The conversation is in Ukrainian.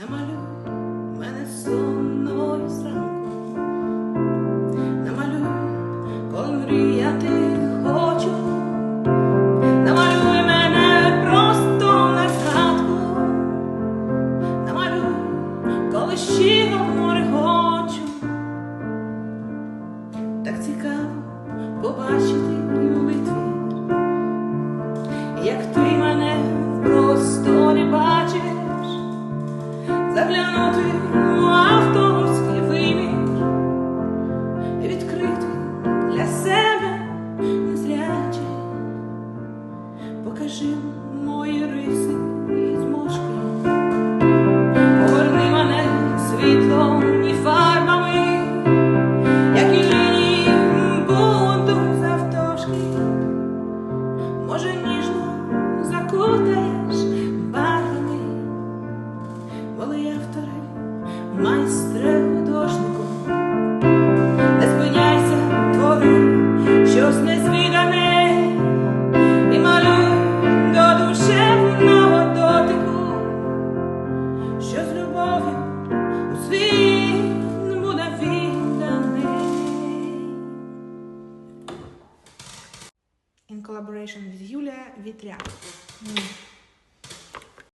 Намалюй мене сонною зранку, намалюй, коли мріяти хочу, намалюй мене просто на згадку, намалюй, коли щиро в море хочу. Так цікаво побачити заглянути в авторський вимір і відкрити для себе незряче. Покажи мої риси і зможки, поверни мене світлом і фарбами, які лінії будуть. Може, ніжно закутаєш Автори, майстре художнику, не спиняйся, твори щось незвідане і малюй до душевного дотику, що з любов'ю у світ буде відданий. In collaboration with Юлія Вітряк.